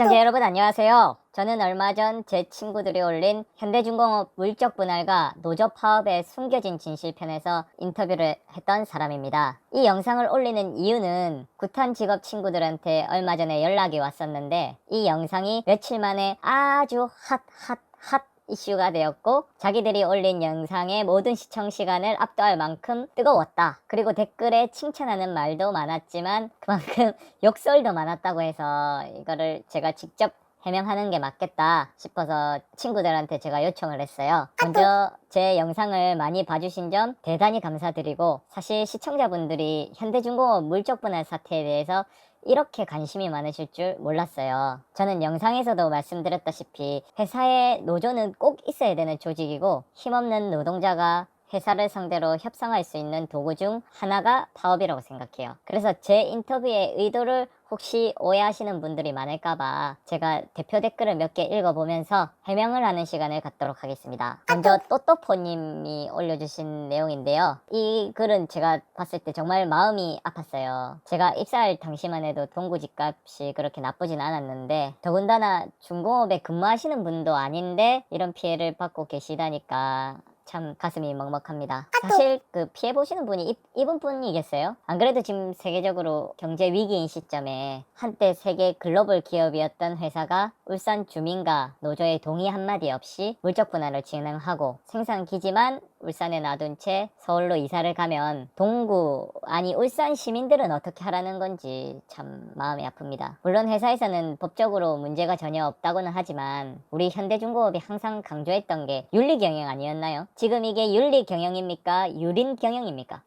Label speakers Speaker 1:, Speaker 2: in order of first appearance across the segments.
Speaker 1: 시청자 여러분 안녕하세요. 저는 얼마 전 제 친구들이 올린 현대중공업 물적 분할과 노조 파업의 숨겨진 진실편에서 인터뷰를 했던 사람입니다. 이 영상을 올리는 이유는 구탄 직업 친구들한테 얼마 전에 연락이 왔었는데 이 영상이 며칠 만에 아주 핫 핫 핫 이슈가 되었고 자기들이 올린 영상의 모든 시청 시간을 압도할 만큼 뜨거웠다. 그리고 댓글에 칭찬하는 말도 많았지만 그만큼 욕설도 많았다고 해서 이거를 제가 직접 해명하는 게 맞겠다 싶어서 친구들한테 제가 요청을 했어요. 먼저 제 영상을 많이 봐주신 점 대단히 감사드리고 사실 시청자분들이 현대중공업 물적 분할 사태에 대해서 이렇게 관심이 많으실 줄 몰랐어요. 저는 영상에서도 말씀드렸다시피 회사의 노조는 꼭 있어야 되는 조직이고 힘없는 노동자가 회사를 상대로 협상할 수 있는 도구 중 하나가 파업이라고 생각해요. 그래서 제 인터뷰의 의도를 혹시 오해하시는 분들이 많을까봐 제가 대표 댓글을 몇 개 읽어보면서 해명을 하는 시간을 갖도록 하겠습니다. 먼저 또또포님이 올려주신 내용인데요. 이 글은 제가 봤을 때 정말 마음이 아팠어요. 제가 입사할 당시만 해도 동구 집값이 그렇게 나쁘진 않았는데 더군다나 중공업에 근무하시는 분도 아닌데 이런 피해를 받고 계시다니까 참 가슴이 먹먹합니다. 사실 그 피해 보시는 분이 이, 이분 뿐이겠어요? 안 그래도 지금 세계적으로 경제 위기인 시점에 한때 세계 글로벌 기업이었던 회사가 울산 주민과 노조의 동의 한마디 없이 물적 분할을 진행하고 생산 기지만 울산에 놔둔 채 서울로 이사를 가면 동구 아니 울산 시민들은 어떻게 하라는 건지 참 마음이 아픕니다. 물론 회사에서는 법적으로 문제가 전혀 없다고는 하지만 우리 현대중공업이 항상 강조했던 게 윤리 경영 아니었나요? 지금 이게 윤리 경영입니까? 유린 경영입니까?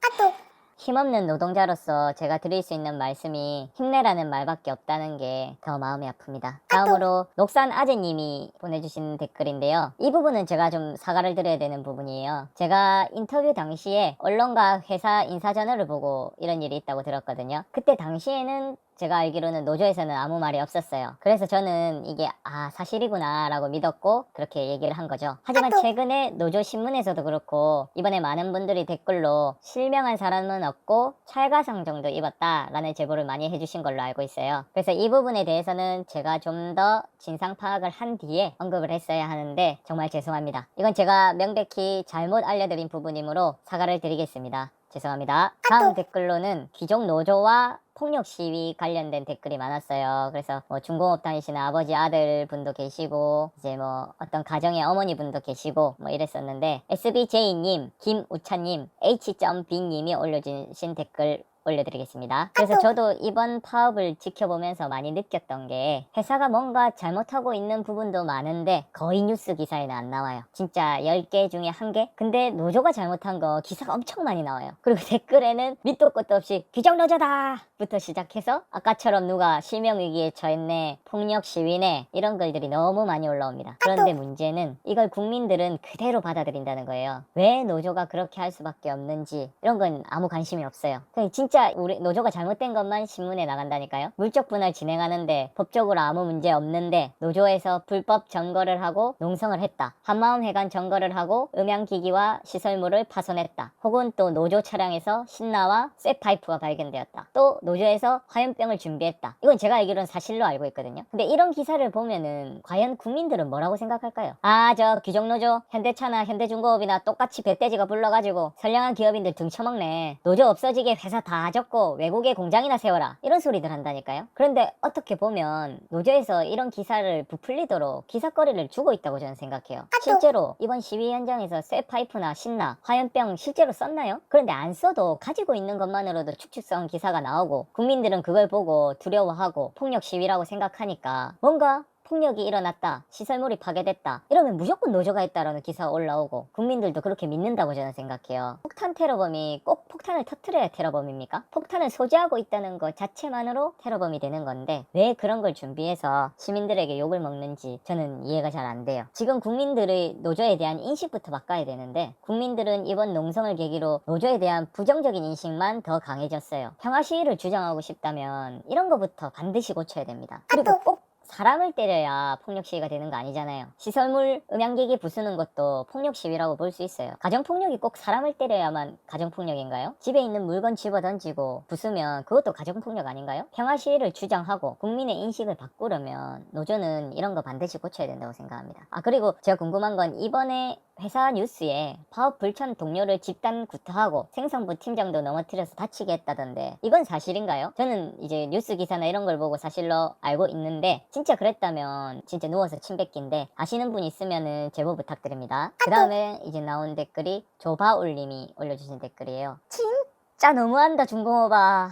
Speaker 1: 힘없는 노동자로서 제가 드릴 수 있는 말씀이 힘내라는 말밖에 없다는 게 더 마음이 아픕니다. 다음으로 녹산 아재님이 보내주신 댓글인데요. 이 부분은 제가 좀 사과를 드려야 되는 부분이에요. 제가 인터뷰 당시에 언론과 회사 인사전화를 보고 이런 일이 있다고 들었거든요. 그때 당시에는 제가 알기로는 노조에서는 아무 말이 없었어요. 그래서 저는 이게 아 사실이구나 라고 믿었고 그렇게 얘기를 한 거죠. 하지만 최근에 노조 신문에서도 그렇고 이번에 많은 분들이 댓글로 실명한 사람은 없고 찰가상 정도 입었다 라는 제보를 많이 해주신 걸로 알고 있어요. 그래서 이 부분에 대해서는 제가 좀 더 진상 파악을 한 뒤에 언급을 했어야 하는데 정말 죄송합니다. 이건 제가 명백히 잘못 알려드린 부분이므로 사과를 드리겠습니다. 죄송합니다. 다음 댓글로는 귀족 노조와 폭력 시위 관련된 댓글이 많았어요. 그래서 뭐 중공업 다니시는 아버지 아들 분도 계시고 이제 뭐 어떤 가정의 어머니 분도 계시고 뭐 이랬었는데 SBJ님, 김우찬님, H.B님이 올려주신 댓글 올려드리겠습니다. 그래서 저도 이번 파업을 지켜보면서 많이 느꼈던 게 회사가 뭔가 잘못하고 있는 부분도 많은데 거의 뉴스 기사에는 안 나와요. 진짜 10개 중에 1개? 근데 노조가 잘못한 거 기사가 엄청 많이 나와요. 그리고 댓글에는 밑도 끝도 없이 규정 노조다! 부터 시작해서 아까처럼 누가 실명위기에 처했네, 폭력 시위네 이런 글들이 너무 많이 올라옵니다. 그런데 문제는 이걸 국민들은 그대로 받아들인다는 거예요. 왜 노조가 그렇게 할 수밖에 없는지 이런 건 아무 관심이 없어요. 그냥 진짜 우리 노조가 잘못된 것만 신문에 나간다니까요. 물적 분할 진행하는데 법적으로 아무 문제 없는데 노조에서 불법 점거를 하고 농성을 했다. 한마음 회관 점거를 하고 음향기기와 시설물을 파손했다. 혹은 또 노조 차량에서 신나와 쇠파이프가 발견되었다. 또 노조에서 화염병을 준비했다. 이건 제가 알기로는 사실로 알고 있거든요. 근데 이런 기사를 보면은 과연 국민들은 뭐라고 생각할까요? 아, 저 규정노조, 현대차나 현대중공업이나 똑같이 배떼지가 불러가지고 선량한 기업인들 등쳐먹네. 노조 없어지게 회사 다 졌고 외국에 공장이나 세워라. 이런 소리들 한다니까요. 그런데 어떻게 보면 노조에서 이런 기사를 부풀리도록 기사거리를 주고 있다고 저는 생각해요. 실제로 이번 시위 현장에서 쇠파이프나 신나, 화염병 실제로 썼나요? 그런데 안 써도 가지고 있는 것만으로도 축축성 기사가 나오고 국민들은 그걸 보고 두려워하고 폭력 시위라고 생각하니까 뭔가 폭력이 일어났다, 시설물이 파괴됐다, 이러면 무조건 노조가 했다라는 기사가 올라오고 국민들도 그렇게 믿는다고 저는 생각해요. 폭탄 테러범이 꼭 폭탄을 터트려야 테러범입니까? 폭탄을 소지하고 있다는 것 자체만으로 테러범이 되는 건데 왜 그런 걸 준비해서 시민들에게 욕을 먹는지 저는 이해가 잘 안 돼요. 지금 국민들의 노조에 대한 인식부터 바꿔야 되는데 국민들은 이번 농성을 계기로 노조에 대한 부정적인 인식만 더 강해졌어요. 평화 시위를 주장하고 싶다면 이런 거부터 반드시 고쳐야 됩니다. 그리고 꼭 사람을 때려야 폭력 시위가 되는 거 아니잖아요. 시설물 음향기기 부수는 것도 폭력 시위라고 볼 수 있어요. 가정폭력이 꼭 사람을 때려야만 가정폭력인가요? 집에 있는 물건 집어 던지고 부수면 그것도 가정폭력 아닌가요? 평화 시위를 주장하고 국민의 인식을 바꾸려면 노조는 이런 거 반드시 고쳐야 된다고 생각합니다. 아 그리고 제가 궁금한 건 이번에 회사 뉴스에 파업 불참 동료를 집단 구타하고 생성부 팀장도 넘어뜨려서 다치게 했다던데 이건 사실인가요? 저는 이제 뉴스 기사나 이런 걸 보고 사실로 알고 있는데 진짜 그랬다면 진짜 누워서 침 뱉기인데 아시는 분 있으면은 제보 부탁드립니다. 그 다음에 이제 나온 댓글이 조바올님이 올려주신 댓글이에요. 진짜 너무한다 중공업아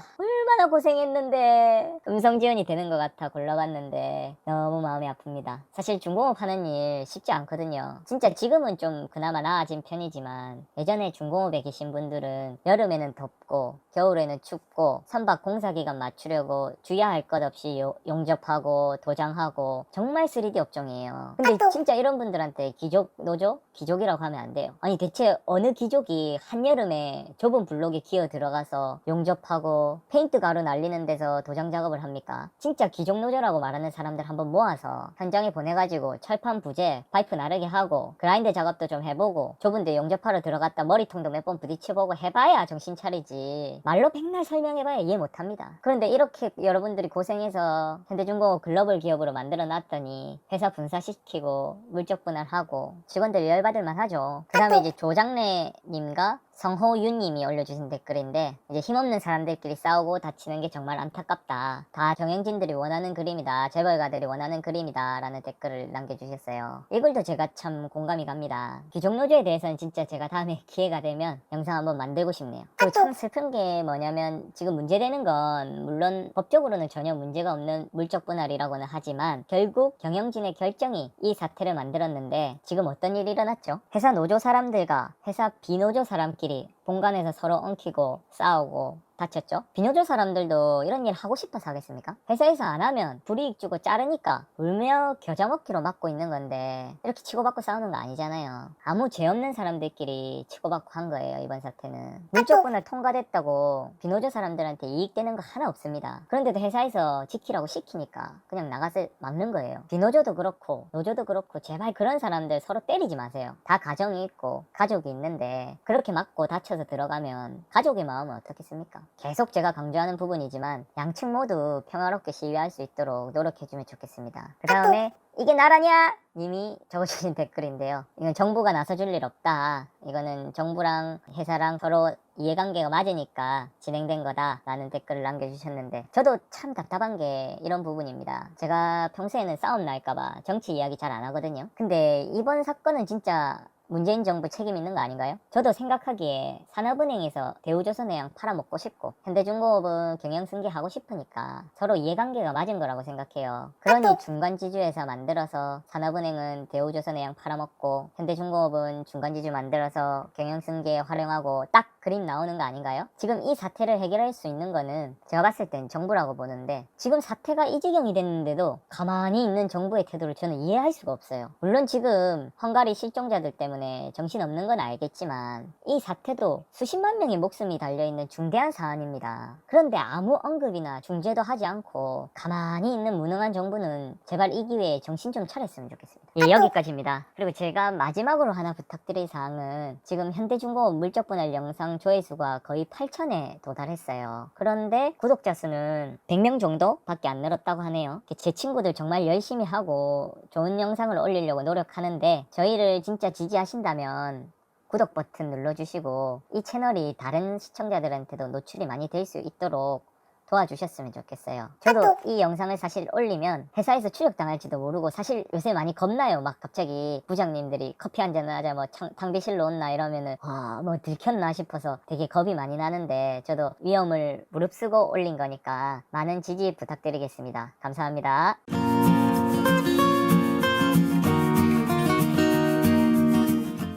Speaker 1: 얼마나 고생했는데. 음성 지원이 되는 것 같아 골라봤는데. 너무 마음이 아픕니다. 사실 중공업 하는 일 쉽지 않거든요. 진짜 지금은 좀 그나마 나아진 편이지만 예전에 중공업에 계신 분들은 여름에는 덥고 겨울에는 춥고 선박 공사 기간 맞추려고 주야 할 것 없이 요- 용접하고 도장하고 정말 3D 업종이에요 근데 진짜 이런 분들한테 기족 노조? 기족이라고 하면 안 돼요 아니 대체 어느 기족이 한여름에 좁은 블록에 기어 들어가서 용접하고 페인트 가루 날리는 데서 도장 작업을 합니까? 진짜 기족 노조라고 말하는 사람들 한번 모아서 현장에 보내가지고 철판 부재, 파이프 나르게 하고 그라인드 작업도 좀 해보고 좁은 데 용접하러 들어갔다 머리통도 몇 번 부딪혀보고 해봐야 정신 차리지 말로 백날 설명해봐야 이해 못합니다. 그런데 이렇게 여러분들이 고생해서 현대중공업 글로벌 기업으로 만들어 놨더니 회사 분사시키고 물적 분할하고 직원들 열받을 만하죠. 그 다음에 이제 조장래님과 성호윤님이 올려주신 댓글인데 이제 힘없는 사람들끼리 싸우고 다치는 게 정말 안타깝다. 다 정행진들이 원하는 그림이다. 재벌가들이 원하는 그림이다. 라는 댓글을 남겨주셨어요. 이글도 제가 참 공감이 갑니다. 귀족노조에 대해서는 진짜 제가 다음에 기회가 되면 영상 한번 만들고 싶네요. 그리고 참 슬픈 게 뭐냐면 지금 문제되는 건 물론 법적으로는 전혀 문제가 없는 물적 분할이라고는 하지만 결국 경영진의 결정이 이 사태를 만들었는데 지금 어떤 일이 일어났죠? 회사 노조 사람들과 회사 비노조 사람끼리 일이 본관에서 서로 엉키고 싸우고 다쳤죠? 비노조 사람들도 이런 일 하고 싶어서 하겠습니까? 회사에서 안 하면 불이익 주고 자르니까 울며 겨자 먹기로 맞고 있는 건데 이렇게 치고받고 싸우는 거 아니잖아요. 아무 죄 없는 사람들끼리 치고받고 한 거예요 이번 사태는. 물적분을 통과됐다고 비노조 사람들한테 이익되는 거 하나 없습니다. 그런데도 회사에서 지키라고 시키니까 그냥 나가서 막는 거예요. 비노조도 그렇고 노조도 그렇고 제발 그런 사람들 서로 때리지 마세요. 다 가정이 있고 가족이 있는데 그렇게 맞고 다쳐서 들어가면 가족의 마음은 어떻겠습니까? 계속 제가 강조하는 부분이지만 양측 모두 평화롭게 시위할 수 있도록 노력해주면 좋겠습니다. 그 다음에 이게 나라냐? 님이 적어주신 댓글인데요. 이건 정부가 나서줄 일 없다. 이거는 정부랑 회사랑 서로 이해관계가 맞으니까 진행된 거다. 라는 댓글을 남겨주셨는데, 저도 참 답답한 게 이런 부분입니다. 제가 평소에는 싸움 날까봐 정치 이야기 잘 안 하거든요. 근데 이번 사건은 진짜 문재인 정부 책임 있는 거 아닌가요? 저도 생각하기에 산업은행에서 대우조선해양 팔아먹고 싶고 현대중공업은 경영 승계하고 싶으니까 서로 이해관계가 맞은 거라고 생각해요. 그러니 중간 지주회사 만들어서 산업은행은 대우조선해양 팔아먹고 현대중공업은 중간 지주 만들어서 경영 승계 활용하고 딱 그림 나오는 거 아닌가요? 지금 이 사태를 해결할 수 있는 거는 제가 봤을 땐 정부라고 보는데 지금 사태가 이 지경이 됐는데도 가만히 있는 정부의 태도를 저는 이해할 수가 없어요. 물론 지금 헝가리 실종자들 때문에 정신없는 건 알겠지만 이 사태도 수십만 명의 목숨이 달려있는 중대한 사안입니다. 그런데 아무 언급이나 중재도 하지 않고 가만히 있는 무능한 정부는 제발 이 기회에 정신 좀 차렸으면 좋겠습니다. 예, 여기까지입니다. 그리고 제가 마지막으로 하나 부탁드릴 사항은 지금 현대중공업 물적 분할 영상 조회수가 거의 8천에 도달했어요. 그런데 구독자 수는 100명 정도밖에 안 늘었다고 하네요. 제 친구들 정말 열심히 하고 좋은 영상을 올리려고 노력하는데 저희를 진짜 지지하신다면 구독 버튼 눌러주시고 이 채널이 다른 시청자들한테도 노출이 많이 될 수 있도록 도와주셨으면 좋겠어요. 저도 이 영상을 사실 올리면 회사에서 추적당할지도 모르고 사실 요새 많이 겁나요. 막 갑자기 부장님들이 커피 한 잔 하자 뭐 탕- 탕비실로 온나 이러면은 아뭐 들켰나 싶어서 되게 겁이 많이 나는데 저도 위험을 무릅쓰고 올린 거니까 많은 지지 부탁드리겠습니다. 감사합니다.